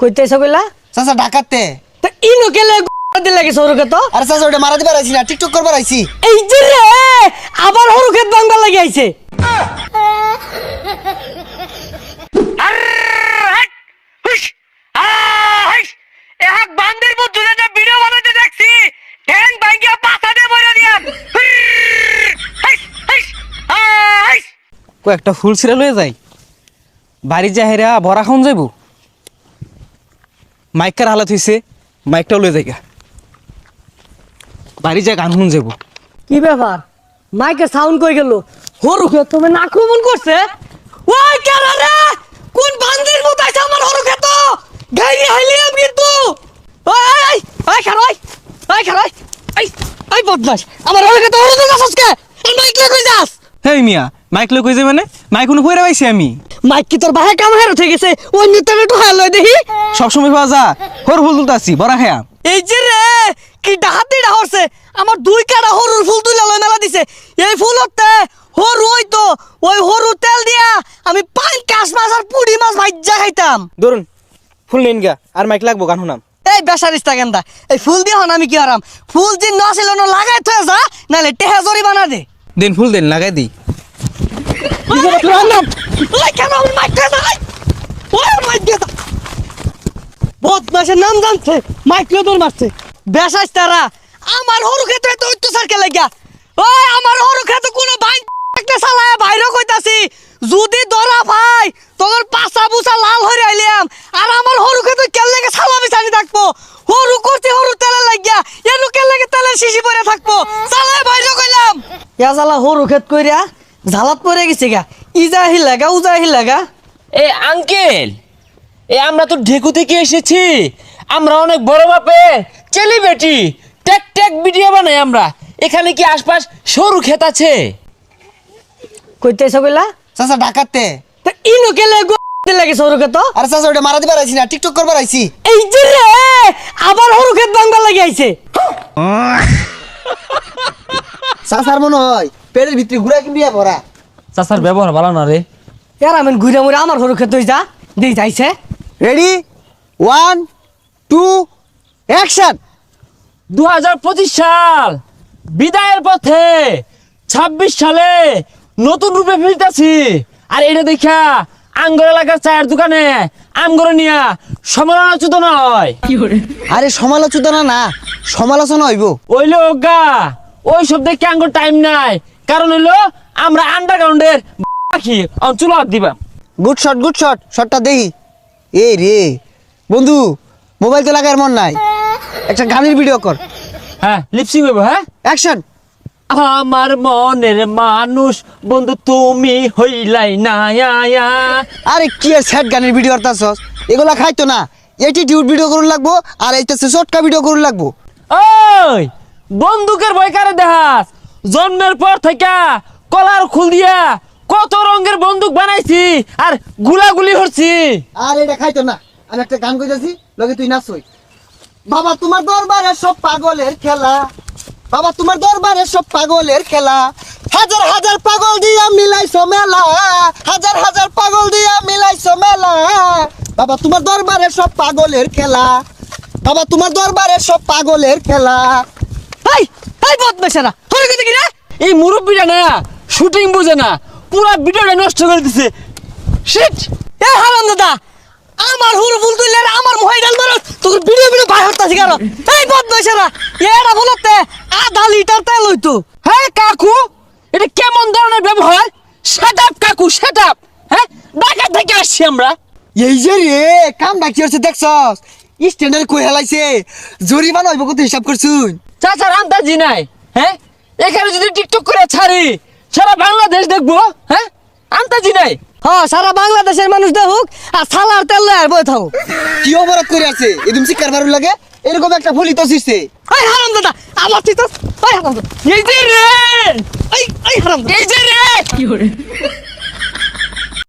কইতে কইলা? চাচা ডাকাতে। তা ইনো কেলে দিলে লাগে সৌরকে তো? আরে চাচা ওটা মারা দিবার আইছি না টিকটক করবার আইছি। এই যে রে! আবার হরু ক্ষেত ভাঙবার লাগে আইছে এক বান্দির মধ্যে যে ভিডিও বানাতে দেখছি ঠ্যাং ভাঙ্গিয়া পাছা দিয়ে মরে দিয়াম কয়েকটা ফুল ছিঁড়ে লয়ে যাই বাড়ি যা হেরা ভরা খাওন যাইব? মাইকার হালাত হইছে মাইকটাও লয়ে যাইগা বাড়ি যা গান শুন যাব কি ব্যাপার মাইকে সাউন্ড কই গেল হরু ক্ষেত তুমি আক্রমণ করছে ওই কেরা রে কোন বান্দির মতো আছে আমার হরু ক্ষেত গাইরি হাইলিয়াম কিন্তু ওই ওই ওই খারোই ওই খারোই এই এই বদমাস আমার হরু ক্ষেত হরু ক্ষেত আছস কে এই মাইক লে কই মিয়া? মাইক লই কই যাই মানে মাইক কোনো কইরা পাইছি আমি। মাইক কি তোর বাহে কাম হের গেছে ওই নিতে একটু হাল লই দেখি। সবসময় পাওয়া যা। হর ফুল তুলতে আসছি বড়া খেয়া। এই যে রে কি ডাহাতি ডাহরছে আমার দুই কাটা হরুর ফুল তুলে লয় মেলা দিছে। এই ফুল হতে হরু ওই তো ওই হরু তেল দিয়া আমি পান কাশ মাছ আর পুড়ি মাছ ভাজ্জা খাইতাম। ধরুন ফুল নিন গা আর মাইক লাগবো গান শুনাম। এই বেসারিস্তা গেন্দা এই ফুল দিয়ে হন আমি কি হারাম ফুল যে নছিল ন লাগাই থয়ে যা নালে টেহা জরি বানা দে। দিন ফুল দিন লাগাই দি নাম জানছে আমার হরু তো কোনো যদি ধরা ভাই তোর পাছা বুসা লাল হয়ে আর আমার হরু খেতে কেন লাগে সালা বিছানি থাকব হরু করতে হরু তেলে লাগিয়া এনু কেন লাগে তেলের শিশি পরে থাকব সালায় বাইরে কইলাম ইয়া সালা হরু খেত কইরা ঝালাত পরে গেছে গা। ইজা হিলাগা উজা হিলাগা এ আঙ্কেল এ আমরা তো ঢেকু থেকে এসেছি। আমরা অনেক বড় বাপে চেলি বেটি টেক টেক ভিডিও বানাই আমরা। এখানে কি আশপাশ সরু ক্ষেত আছে? কইতে এসে কইলা? চাচা ডাকাতে। তা ইনো কেলে লাগে সৌরকে তো আরে চাচা ওটা মারা দিবার আইছি না টিকটক করবার আইছি। এই যে রে আবার হরু ক্ষেত ভাঙবার লাগে আইছে। চাচার মনে হয় পেটের ভিতরে ঘুরা কিনবি ভরা। চাচার ব্যবহার ভালো না রে। এর আমি ঘুরে মুড়ে আমার হরু ক্ষেত যা দেই যাইছে। রেডি ওয়ান টু অ্যাকশন দু হাজার পঁচিশ সাল বিদায়ের পথে ছাব্বিশ সালে নতুন রূপে ফিরতেছি। আর এটা দেখা আঙ্গর এলাকার চায়ের দোকানে আমগরে নিয়া সমালোচিত নয়। আরে সমালোচনা না সমালোচনা হইব। ওইলে গা ওই সব দেখে আঙ্গুর টাইম নাই? কারণ হইল আমরা আন্ডারগ্রাউন্ডের পাখি অঞ্চল দিবা। গুড শট গুড শট শটটা দেখি। এ রে। বন্ধু মোবাইল তো লাগার মন নাই। একটা গানের ভিডিও কর। হ্যাঁ লিপসিং হইব হ্যাঁ? অ্যাকশন আমার মনের মানুষ বন্ধু তুমি হইলাই না আয়া আরে কি আর স্যাড গানের ভিডিও করতাছস? এগুলা খাইতো না। এটিটিউড ভিডিও করুন লাগবো আর এইটা শর্টকা ভিডিও করুন লাগবো। ওই! বন্দুকের ভয় কারে জন্মের পর থেকে কলার খুল দিয়া কত রঙের বন্দুক বানাইছি আর গুলাগুলি হচ্ছি আর এটা খাইতো না। আমি একটা গান কইতাছি, লগে তুই নাচই বাবা, তোমার দরবারে সব পাগলের খেলা। বাবা, তোমার দরবারে সব পাগলের খেলা। হাজার হাজার পাগল দিয়া মিলাইছো মেলা। হাজার হাজার পাগল দিয়া মিলাইছো মেলা। বাবা, তোমার দরবারে সব পাগলের খেলা। বাবা, তোমার দরবারে সব পাগলের খেলা। এই না? শুটিং বুঝে না, পুরা ভিডিওটা নষ্ট করে দিছে। শিট এ হারাম দাদা, আমার হুরু ফুল তুললে আমার মোবাইল মারো তোর ভিডিও ভিডিও বাই হতাছি কেন এই বদমাশেরা এরা বলতে আধা লিটার তেল হইতো। হ্যাঁ কাকু, এটা কেমন ধরনের ব্যবহার? সেট আপ কাকু সেট আপ হ্যাঁ ঢাকা থেকে আসছি আমরা। এই যে রে কাম ডাকি হচ্ছে দেখছস? স্ট্যান্ডার্ড কই হেলাইছে? জরিমানা হইব কত হিসাব করছুন চাচার আন্দাজি নাই হ্যাঁ? এখানে যদি টিকটক করে ছাড়ি সারা বাংলাদেশ দেখব হ্যাঁ? আন্দাজি নাই। হ্যাঁ সারা বাংলাদেশের মানুষ দেখুক আর সালার তেল লয় আর বই থাও কি অপরাধ করে আছে? এদম শিকার বারু লাগে? এরকম একটা ফলিত শিখছে এই হারাম দাদা আমার চিত এই হারাম দাদা। এই যে রে! এই এই হারাম এই যে রে!